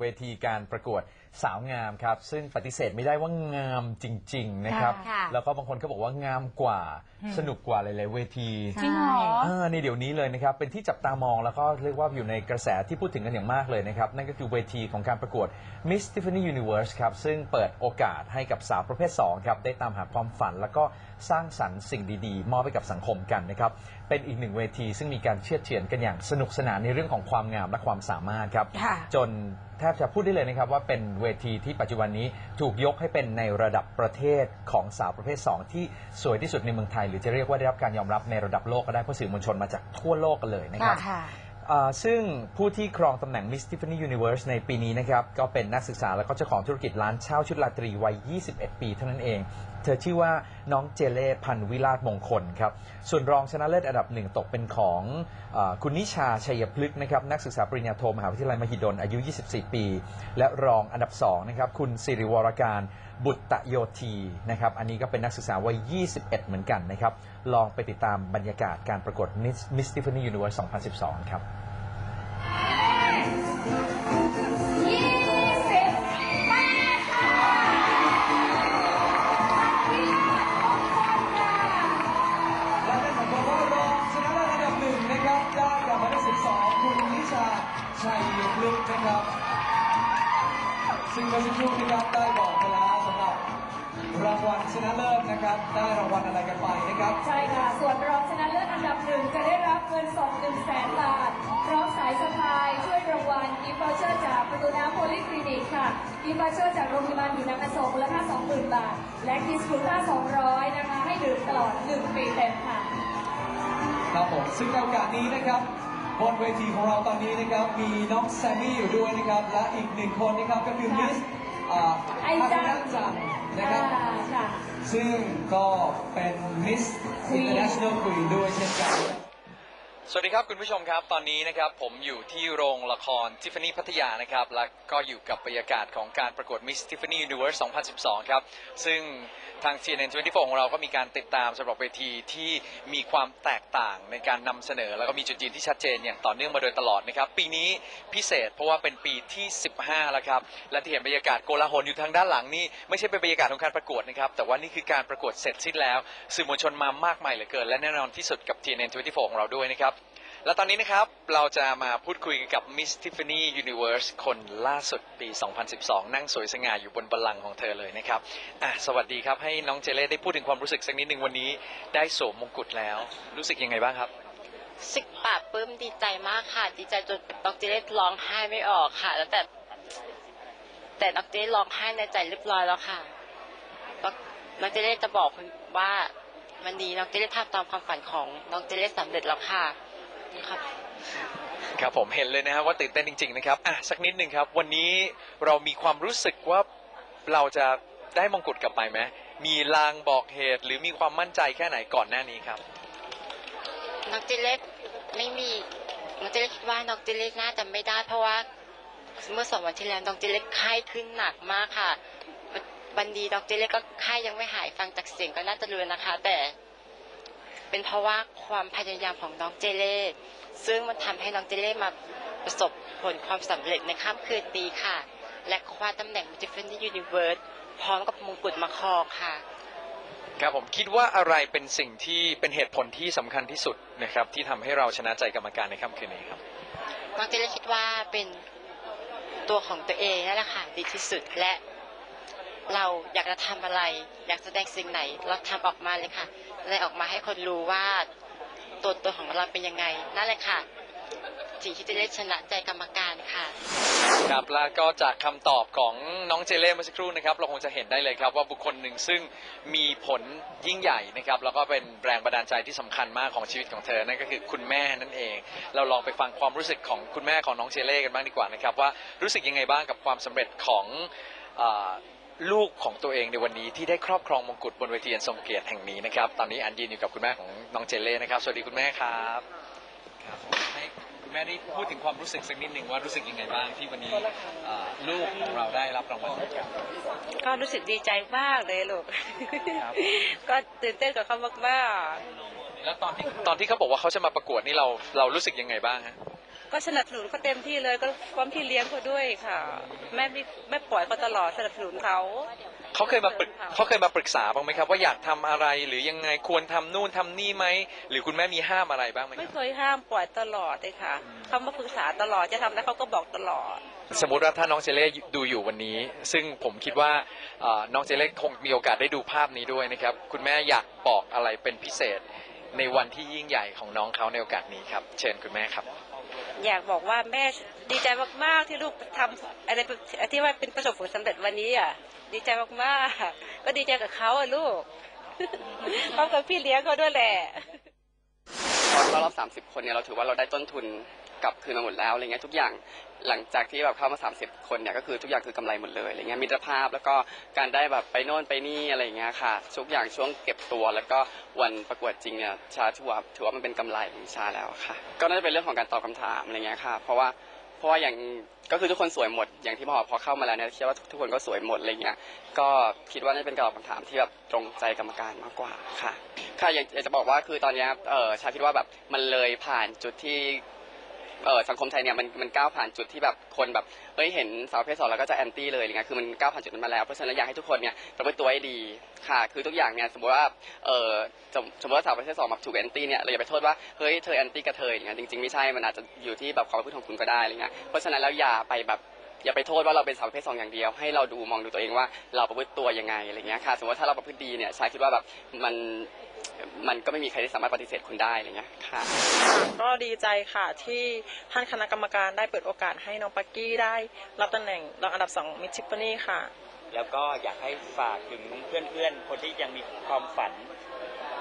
เวทีการประกวดสาวงามครับ ซึ่งปฏิเสธไม่ได้ว่างามจริง ๆ นะครับ ค่ะ แล้วก็บางคนก็บอกว่างามกว่าสนุกกว่าหลาย ๆ เวทีจริงเหรออ่าในเดี๋ยวนี้เลยนะครับ เป็นที่จับตามองแล้วก็เรียกว่าอยู่ในกระแสที่พูดถึงกันอย่างมากเลยนะครับ นั่นก็คือเวทีของการประกวด Miss Tiffany Universe ครับ ซึ่งเปิดโอกาสให้กับสาวประเภท 2 ครับ ได้ตามหาความฝัน แล้วก็ สร้างสรรค์สิ่งดีๆ มอบให้กับสังคมกันนะครับ เป็นอีกหนึ่งเวทีซึ่งมีการเชื่อดเฉือนกันอย่างสนุกสนานในเรื่องของความงามและความสามารถครับ ค่ะ จนแทบจะพูดได้เลยนะครับ ว่าเป็นเวทีที่ปัจจุบันนี้ถูกยกให้เป็นในระดับประเทศของสาวประเภท 2 ที่สวยที่สุดในเมืองไทย หรือจะเรียกว่าได้รับการยอมรับในระดับโลกก็ได้เพราะสื่อมวลชนมาจากทั่วโลกกันเลยนะครับ ค่ะ อ่าซึ่งผู้ที่ครองตำแหน่ง Miss Tiffany Universe ในปีนี้นะครับ ก็เป็นนักศึกษาและก็เจ้าของธุรกิจร้านเช่าชุดราตรีวัย 21 ปีเท่านั้นเอง เธอชื่อว่าน้องเจเล่พันวิลาศมงคลครับ ส่วนรองชนะเลิศอันดับหนึ่งตกเป็นของอคุณนิชาชัยพฤกษ์นะครับนักศึกษาปริญญาโทมหาวิทยาลัยมหิดลอายุ 24 ปี และรองอันดับสองนะครับคุณสิริวรการบุตตโยธีนะครับอันนี้ก็เป็นนักศึกษาวัย 21 เหมือนกันนะครับ ลองไปติดตามบรรยากาศการประกวด Miss Miss Tiffany Universe 2012 ครับ ซึ่งเมื่อสักครู่นะครับได้บอกไปแล้วสำหรับรางวัลชนะเลิศนะครับ ได้รางวัลอะไรกันไปนะครับ ใช่ค่ะ ส่วนรองชนะเลิศอันดับหนึ่งจะได้รับเงินสด1 0 0 0 0แสนบาท พร้อมสายสะพาย ช่วยรางวัลกิฟต์วอเชอร์จากประตูน้ำโพลิคลินิกค่ะกิฟต์วอเชอร์จากโรงพยาบาลอยู่นางอโศกมูลค่า 20,000 บาท และคิสคูต้า200 นะคะ ให้ดื่มตลอด 1 ปีเต็มค่ะ ครับผมซึ่งในโอกาสนี้นะครับ บนเวทีของเราตอนนี้นะครับ มีน้องแซมมี่อยู่ด้วยนะครับ และอีกหนึ่งคนนะครับก็คือมิสอ่าไอจังฮารุนะจังนะครับอ่าค่ะซึ่งก็เป็นมิส Queen International Queen ด้วยเช่นกัน สวัสดีครับคุณผู้ชมครับตอนนี้นะครับผมอยู่ที่โรงละครทิฟฟานี่พัทยานะครับและก็อยู่กับบรรยากาศของการประกวด Miss Tiffany Universe 2012 ครับ ซึ่งทาง CNN 24 ของเราก็มีการติดตามสำหรับเวทีที่มีความแตกต่างในการนำเสนอ แล้วก็มีจุดยืนที่ชัดเจนอย่างต่อเนื่องมาโดยตลอดนะครับ ปีนี้พิเศษเพราะว่าเป็นปีที่ 15 แล้วครับ และที่เห็นบรรยากาศโกลาหลอยู่ทางด้านหลังนี่ไม่ใช่เป็นบรรยากาศของการประกวดนะครับแต่ว่านี่คือการประกวดเสร็จสิ้นแล้ว สื่อมวลชนมามากมายเหลือเกินและแน่นอนที่สุดกับ TNN 24 ของเราด้วยนะครับ และตอนนี้นะครับ เราจะมาพูดคุยกับ Miss Tiffany Universe คนล่าสุดปี 2012 นั่งสวยสง่าอยู่บนบัลลังก์ของเธอเลยนะครับอะสวัสดีครับ ให้น้องเจเล่ได้พูดถึงความรู้สึกสักนิดหนึ่งวันนี้ ได้สวมมงกุฎแล้ว รู้สึกยังไงบ้างครับสึกปลาบปลื้มดีใจมากค่ะ ดีใจจนดอกเจเล่ร้องไห้ไม่ออกค่ะ แล้วแต่ แต่ดอกเจเล่ร้องไห้ในใจเรียบร้อยแล้วค่ะดอกดอกเจเล่จะบอกคุณว่าวันนี้น้องเจเล่ทำตามความฝันของน้องเจเล่สำเร็จแล้วค่ะ ครับครับผมเห็นเลยนะครับว่าตื่นเต้นจริง ๆ นะครับอะสักนิดหนึ่งครับ วันนี้เรามีความรู้สึกว่าเราจะได้มงกุฎกลับไปไหมมีลางบอกเหตุหรือมีความมั่นใจแค่ไหนก่อนหน้านี้ครับน้องเจเล่ไม่มีน้องเจเล่คิดว่าน้องเจเล่น่าจะไม่ได้ เพราะว่าเมื่อสองวันที่แล้วน้องเจเล่ไข้ขึ้นหนักมากค่ะวันวันดีน้องเจเล่ก็ไข้ยังไม่หายฟังจากเสียงก็น่าจะรู้นะคะ แต่ เป็นเพราะว่าความพยายามของน้องเจเล่ซึ่งมันทำให้น้องเจเล่มาประสบผลความสำเร็จในค่ำคืนดีค่ะ และคว้าตำแหน่ง Tiffany Universe พร้อมกับมงกุฎมาครองค่ะ ครับผมคิดว่าอะไรเป็นสิ่งที่เป็นเหตุผลที่สำคัญที่สุดนะครับ ที่ทำให้เราชนะใจกรรมการในค่ำคืนนี้ครับ น้องเจเล่คิดว่าเป็นตัวของตัวเองนั่นแหละค่ะดีที่สุดและ เราอยากจะทำอะไร อยากแสดงสิ่งไหน เราทำออกมาเลยค่ะ แสดงออกมาให้คนรู้ว่าตัวตนของเราเป็นยังไง นั่นแหละค่ะ สิ่งที่จะได้ชนะใจกรรมการค่ะ ครับแล้วก็จากคำตอบของน้องเจเล่เมื่อสักครู่นะครับ เราคงจะเห็นได้เลยครับว่าบุคคลหนึ่งซึ่งมีผลยิ่งใหญ่นะครับ แล้วก็เป็นแรงบันดาลใจที่สำคัญมากของชีวิตของเธอ นั่นก็คือคุณแม่นั่นเอง เราลองไปฟังความรู้สึกของคุณแม่ของน้องเจเล่กันบ้างดีกว่านะครับว่ารู้สึกยังไงบ้างกับความสำเร็จของเออ ลูกของตัวเองในวันนี้ที่ได้ครอบครองมงกุฎบนเวทีอันทรงเกียรติแห่งนี้นะครับ ตอนนี้อันยืนอยู่กับคุณแม่ของน้องเจเล่นะครับ สวัสดีคุณแม่ครับครับผมให้คุณแม่ได้พูดถึงความรู้สึกสักนิดหนึ่งว่ารู้สึกยังไงบ้างที่วันนี้เอ่อลูกของเราได้รับรางวัลครับ ก็รู้สึกดีใจมากเลยลูก ครับ ก็ตื่นเต้นกับเขามากแล้วตอนที่ตอนที่เขาบอกว่าเขาจะมาประกวดนี่เราเรารู้สึกยังไงบ้างฮะๆ ก็สนับสนุนเขาเต็มที่เลยก็พร้อมที่เลี้ยงเขาด้วยค่ะ แม่ไม่แม่ปล่อยเขาตลอดสนับสนุนเขา เขาเคยมาปรึกเขาเคยมาปรึกษาบ้างไหมครับ ว่าอยากทำอะไรหรือยังไงควรทำนู่นทำนี่ไหมหรือคุณแม่มีห้ามอะไรบ้างไหมไม่ครับ เคยห้ามปล่อยตลอดเลยค่ะเขามาปรึกษาตลอดจะทำแล้วเขาก็บอกตลอด สมมติว่าถ้าน้องเจเล่ดูอยู่วันนี้ ซึ่งผมคิดว่าเอ่อน้องเจเล่คงมีโอกาสได้ดูภาพนี้ด้วยนะครับ คุณแม่อยากบอกอะไรเป็นพิเศษในวันที่ยิ่งใหญ่ของน้องเขาในโอกาสนี้ครับ เชิญคุณแม่ครับ อยากบอกว่าแม่ดีใจมากๆที่ลูกทำอะไรที่ว่าเป็นประสบผลสำเร็จวันนี้อะ ดีใจมากๆก็ดีใจกับเขาอะลูกพร้อมกับพี่เลี้ยงเขาด้วยแหละตอนเข้ารอบ 30 คนเนี่ยเราถือว่าเราได้ต้นทุน กลับคืนมาหมดแล้วอะไรเงี้ยทุกอย่างหลังจากที่แบบเข้ามา 30 คนเนี่ยก็คือทุกอย่างคือกำไรหมดเลยอะไรเงี้ยมิตรภาพแล้วก็การได้แบบไปโน่นไปนี่อะไรเงี้ยค่ะทุกอย่างช่วงเก็บตัว แล้วก็วันประกวดจริงเนี่ยชาถือว่าถือว่ามันเป็นกำไรของชาแล้วค่ะ ก็น่าจะเป็นเรื่องของการตอบคำถามอะไรเงี้ยค่ะ เพราะว่าเพราะว่าอย่างก็คือทุกคนสวยหมดอย่างที่บอกพอเข้ามาแล้วเนี่ยคิดว่าทุกคนก็สวยหมดอะไรเงี้ยก็คิดว่าน่าจะเป็นการตอบคำถามที่แบบตรงใจกรรมการมากกว่าค่ะ ค่ะอยากอยากจะบอกว่าคือตอนเนี้ยเออชาคิดว่าแบบมันเลยผ่านจุดที่ เออสังคมไทยเนี่ยมันมันก้าวผ่านจุดที่แบบคนแบบเอ้ยเห็นสาวประเพศสองแล้วก็จะแอนตี้เลยอะไรเงี้ยคือมันก้าวผ่านจุดนั้นมาแล้วเพราะฉะนั้นอยากให้ทุกคนเนี่ยประพฤติตัวให้ดีค่ะ คือทุกอย่างเนี่ยสมมติว่าเออสมสมมติว่าสาวประเภทสองแบบถูกแอนตี้เนี่ยเราอย่าไปโทษว่าเฮ้ยเธอแอนตี้กับเธออย่างเงี้ยจริงๆไม่ใช่มันอาจจะอยู่ที่แบบความประพฤติของคุณก็ได้อะไรเงี้ยเพราะฉะนั้นแล้วอย่าไปแบบอย่าไปโทษว่าเราเป็นสาวประเภทสองอย่างเดียว ให้เราดูมองดูตัวเองว่าเราประพฤติตัวยังไงอะไรเงี้ยค่ะ สมมติว่าถ้าเราประพฤติดีเนี่ยชายคิดว่าแบบมัน มันก็ไม่มีใครที่สามารถปฏิเสธคุณได้อะไรเงี้ยค่ะ ก็ดีใจค่ะที่ท่านคณะกรรมการได้เปิดโอกาสให้น้องปักกี้ได้ รับตำแหน่งรองอันดับสองมิชิปปนี่ค่ะ แล้วก็อยากให้ฝากถึงเพื่อนๆ คนที่ยังมีความฝัน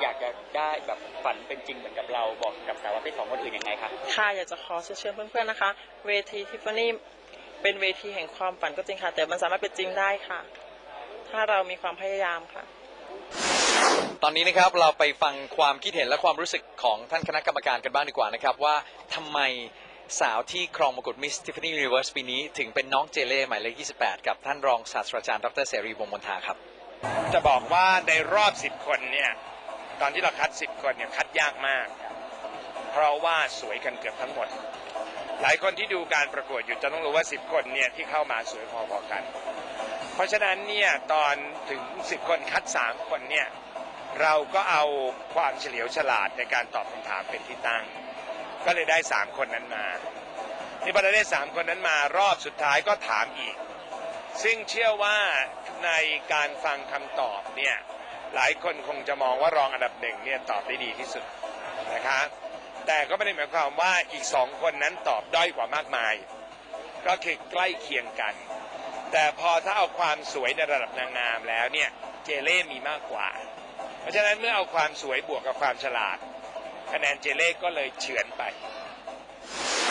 อยากจะได้แบบฝันเป็นจริงเหมือนกับเราบอกกับสาวประเภทสองคนอื่นยังไงคะค่ะอยากจะขอเชิญชวนเพื่อนๆนะคะ เวทีทิฟฟานี่เป็นเวทีแห่งความฝันก็จริงค่ะ แต่มันสามารถเป็นจริงได้ค่ะ ถ้าเรามีความพยายามค่ะ ตอนนี้นะครับเราไปฟังความคิดเห็นและความรู้สึกของท่านคณะกรรมการกันบ้างดีกว่านะครับ ว่าทำไมสาวที่ครองมงกุฎมิสทิฟฟานี่ยูนิเวอร์สปีนี้ ถึงเป็นน้องเจเล่หมายเลข 28 กับท่านรองศาสตราจารย์ดรเสรีวงศ์มนทาครับ จะบอกว่าในรอบ 10 คนเนี่ยตอนที่เราคัด 10 คนเนี่ยคัดยากมาก เพราะว่าสวยกันเกือบทั้งหมด หลายคนที่ดูการประกวดอยู่จะต้องรู้ว่า 10 คนเนี่ยที่เข้ามาสวยพอๆกัน เพราะฉะนั้นเนี่ยตอนถึง 10 คนคัด 3 คนเนี่ย เราก็เอาความเฉลียวฉลาดในการตอบคำถามเป็นที่ตั้ง ก็เลยได้3คนนั้นมาที่พอเราได้3คนนั้นมารอบสุดท้ายก็ถามอีก ซึ่งเชื่อว่าในการฟังคำตอบเนี่ยหลายคนคงจะมองว่ารองอันดับหนึ่งเนี่ยตอบได้ดีที่สุดนะคะแต่ก็ไม่ได้หมายความว่าอีกสองคนนั้นตอบด้อยกว่ามากมาย ก็คือใกล้เคียงกัน แต่พอถ้าเอาความสวยในระดับนางงามแล้วเนี่ยเจเล่มีมากกว่า ราะฉะนั้นเมื่อเอาความสวยบวกกับความฉลาด คะแนนเจเล่ก็เลยเฉือนไป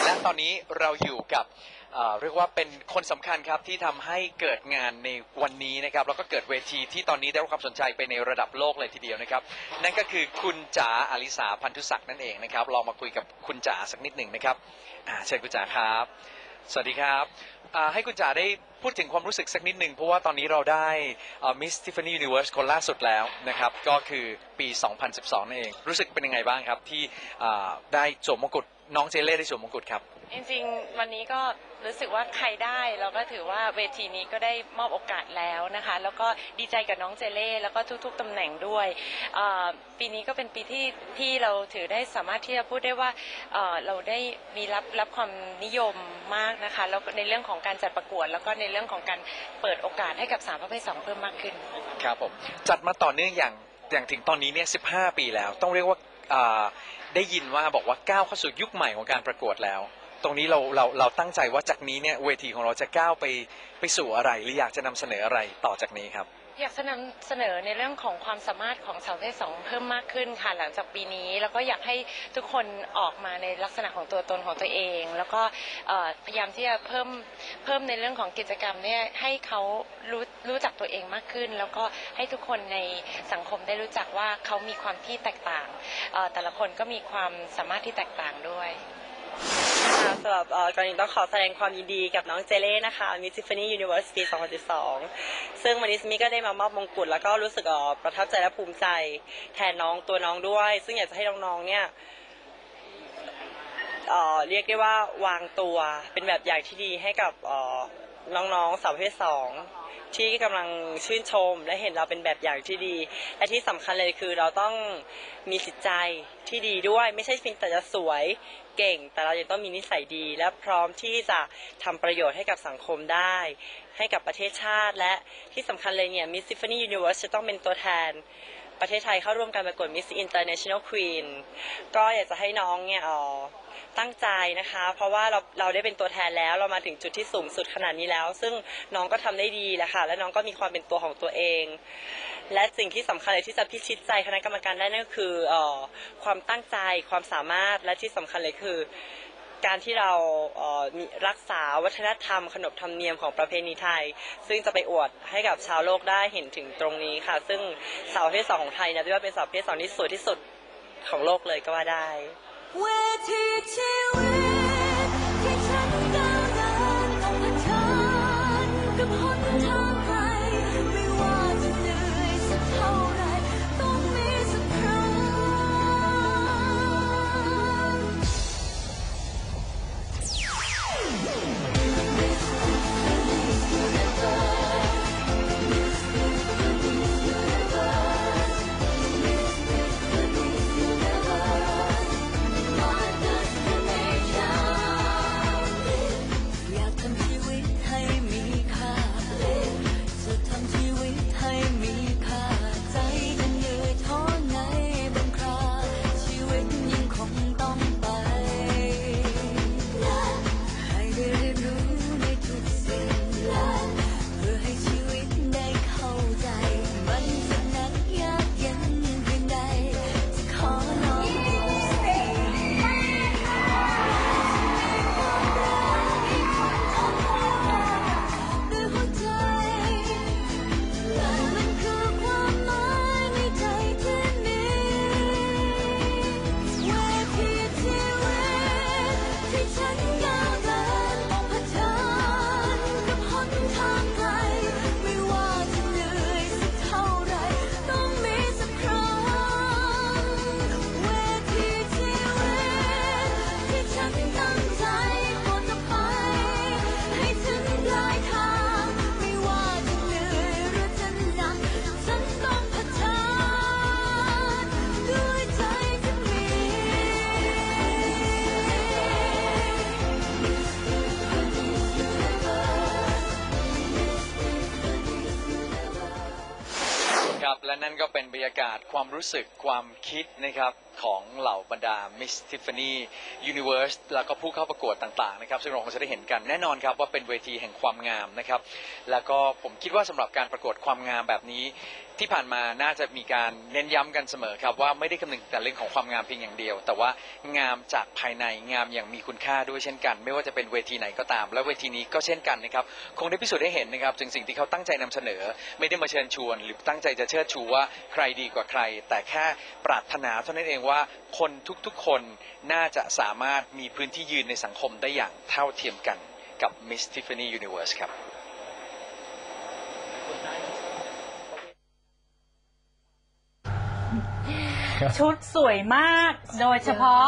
และตอนนี้เราอยู่กับเอ่อเรียกว่าเป็นคนสำคัญครับที่ทำให้เกิดงานในวันนี้นะครับแล้วก็เกิดเวทีที่ตอนนี้ได้รับความสนใจไปในระดับโลกเลยทีเดียวนะครับ นั่นก็คือคุณจ๋าอลิสาพันธุศักดิ์นั่นเองนะครับลองมาคุยกับคุณจ๋าสักนิดหนึ่งนะครับอ่าเชิญคุณจ๋าครับ สวัสดีครับอ่าให้คุณจ๋าได้พูดถึงความรู้สึกสักนิดหนึ่งเพราะว่าตอนนี้เราได้มิสทิฟฟานี่ยูนิเวิร์สคนล่าสุดแล้วนะครับ ก็คือปี 2012นั่นเอง รู้สึกเป็นยังไงบ้างครับ ที่อ่าได้สวมมงกุฎน้องเจเล่ได้สวมมงกุฎครับ จริงๆ วันนี้ก็รู้สึกว่าใครได้เราก็ถือว่าเวทีนี้ก็ได้มอบโอกาสแล้วนะคะ แล้วก็ดีใจกับน้องเจเล่แล้วก็ทุกๆตำแหน่งด้วยเอ่อปีนี้ก็เป็นปีที่ที่เราถือได้สามารถที่จะพูดได้ว่าเอ่อเราได้มีรับรับความนิยมมากนะคะแล้วก็ในเรื่องของการจัดประกวด แล้วก็ในเรื่องของการเปิดโอกาสให้กับสาวประเภทสองเพิ่มมากขึ้น ครับผมจัดมาต่อเนื่องอย่างอย่างถึงตอนนี้เนี่ย15 ปีแล้ว ต้องเรียกว่าอ่าได้ยินว่าบอกว่าก้าวเข้าสู่ยุคใหม่ของการประกวดแล้ว ตรงนี้เราเราเราตั้งใจว่าจากนี้เนี่ยเวทีของเราจะก้าวไปไปสู่อะไร หรืออยากจะนำเสนออะไรต่อจากนี้ครับ อยากจะนำเสนอในเรื่องของความสามารถของสาวประเภทสองเพิ่มมากขึ้นค่ะหลังจากปีนี้แล้วก็อยากให้ทุกคนออกมาในลักษณะของตัวตนของตัวเอง แล้วก็เอ่อพยายามที่จะเพิ่มเพิ่มในเรื่องของกิจกรรมเนี่ยให้เขารู้รู้จักตัวเองมากขึ้น แล้วก็ให้ทุกคนในสังคมได้รู้จักว่าเขามีความที่แตกต่างเอ่อแต่ละคนก็มีความสามารถที่แตกต่างด้วย ค่ะสำหรับเอ่อก่อนอื่นต้องขอแสดงความยินดีกับน้องเจเล่นะคะมิสซิฟานี่ยูนิเวอร์สปี2012 ซึ่งวันนี้มิก็ได้มามอบมงกุฎแล้วก็รู้สึกออประทับใจและภูมิใจ แทนน้องตัวน้องด้วย ซึ่งอยากจะให้น้องๆเนี่ยเรียกได้ว่าวางตัวเป็นแบบอย่างที่ดีให้กับน้องๆสาวประเภทสอง ที่กำลังชื่นชม และเห็นเราเป็นแบบอย่างที่ดี และที่สำคัญเลยคือเราต้องมีจิตใจที่ดีด้วย ไม่ใช่เพียงแต่จะสวยเก่ง แต่เรายังต้องมีนิสัยดี และพร้อมที่จะทำประโยชน์ให้กับสังคมได้ ให้กับประเทศชาติ และที่สำคัญเลยเนี่ย Miss Tiffany Universe จะต้องเป็นตัวแทนประเทศไทยเข้าร่วมการประกวด Miss International Queen ก็อยากจะให้น้องเนี่ยอ่อ ตั้งใจนะคะ เพราะว่าเราเราได้เป็นตัวแทนแล้วเรามาถึงจุดที่สูงสุดขนาดนี้แล้ว ซึ่งน้องก็ทำได้ดีแหละค่ะและน้องก็มีความเป็นตัวของตัวเอง และสิ่งที่สำคัญเลยที่จะพิชิตใจคณะกรรมการได้นั่นก็คือออความตั้งใจความสามารถและที่สำคัญเลยคือการที่เราเรักษาวัฒนธรรม ขนบธรรมเนียมของประเพณีไทย ซึ่งจะไปอวดให้กับชาวโลกได้เห็นถึงตรงนี้ค่ะ ซึ่งสาวประเภทสองของไทยนะเรียกว่าเป็นสาวประเภทสองที่สวยที่สุดของโลกเลยก็ว่าได้ เวที รรยากาศ ความรู้สึกความคิดนะครับ ของเหล่าบรรดา Miss Tiffany Universe แล้วก็ผู้เข้าประกวดต่างๆนะครับซึ่งเราคงจะได้เห็นกันแน่นอนครับว่าเป็นเวทีแห่งความงามนะครับ แล้วก็ผมคิดว่าสำหรับการประกวดความงามแบบนี้ ที่ผ่านมาน่าจะมีการเน้นย้ำกันเสมอครับว่าไม่ได้คำนึงแต่เรื่องของความงามเพียงอย่างเดียว แต่ว่างามจากภายในงามอย่างมีคุณค่าด้วยเช่นกัน ไม่ว่าจะเป็นเวทีไหนก็ตาม และเวทีนี้ก็เช่นกันนะครับคงได้พิสูจน์ให้เห็นนะครับถึงสิ่งที่เขาตั้งใจนำเสนอ ไม่ได้มาเชิญชวน หรือตั้งใจจะเชิดชูว่าใครดีกว่าใคร แต่แค่ปรารถนาเท่านั้นเองว่าคนทุกๆคนน่าจะสามารถมีพื้นที่ยืนในสังคมได้อย่างเท่าเทียมกันกับ Miss Tiffany Universe ครับชุดสวยมาก โดยเฉพาะ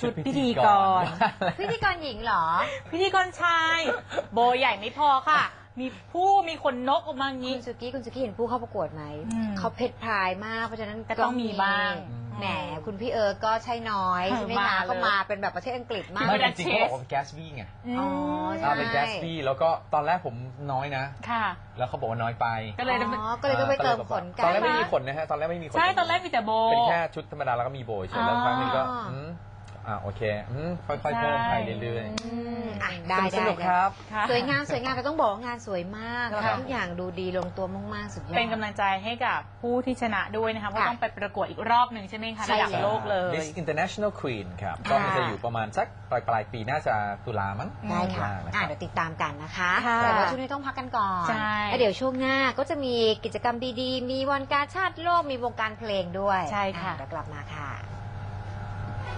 ชุดพิธีกร พิธีกรหญิงเหรอ พิธีกรชาย โบใหญ่ไม่พอค่ะ มีผู้มีคนนกออกมาอย่างคุนี้ณสุกี้คุณสุกี้เห็นผู้เข้าประกวดไหมอืมเขาเพชรพรายมากเพราะฉะนั้นก็ต้องมีบ้าง แหมคุณพี่เอิร์กก็ใช่น้อยเออใช่ไหมมาคะเลย ก็มาเป็นแบบประเทศอังกฤษมากไม่ไม่ได้จริงๆเขาบอกว่าแกสบี้ไงอ๋ออ่าใช่เป็นแกสบี้แล้วก็ตอนแรกผมน้อยนะ ค่ะ แล้วเขาบอกว่าน้อยไปก็เลยอ๋อก็เลยต้องไปเติมขนกั ตอนนแรกไม่มีขนนะฮะตอนแรกไม่มีขนใช่ตอนแรกมีแต่โบ เป็นแค่ชุดธรรมดาแล้วก็มีโบยเฉยๆแล้วอ๋อครั้งนี้ก็อืม อ่าโอเคอืมค่อยๆเพิ่มไปเรื่อยอืมอะได้ๆสได้นุกครับ ค่ะ สวยงามสวยงามแต่ต้องบอกว่างานสวยมากแล้วครัก็บทุกอย่างดูดีลงตัวมากๆสุดยอด เป็นกำลังใจให้กับผู้ที่ชนะด้วยนะคะเพราะค่ะต้องไปประกวดอีกรอบหนึ่งใช่ไหมคะใช่ ระดับโลกเลย Miss International Queen ครับ ก็มันจะอยู่ประมาณสักปลายปลายๆปีน่าจะตุลามั้งได้ค่ะตุลานะคอะรับ เดี๋ยวติดตามกันนะคะค่ะแต่ว่าช่วงนี้ต้องพักกันก่อนใช่ แล้วเดี๋ยวช่วงหน้าก็จะมีกิจกรรมดีๆ มีวันการชาติโลกมีวงการเพลงด้วยใช่ค่ะ อ่เดี๋ยวกลับมาค่ะ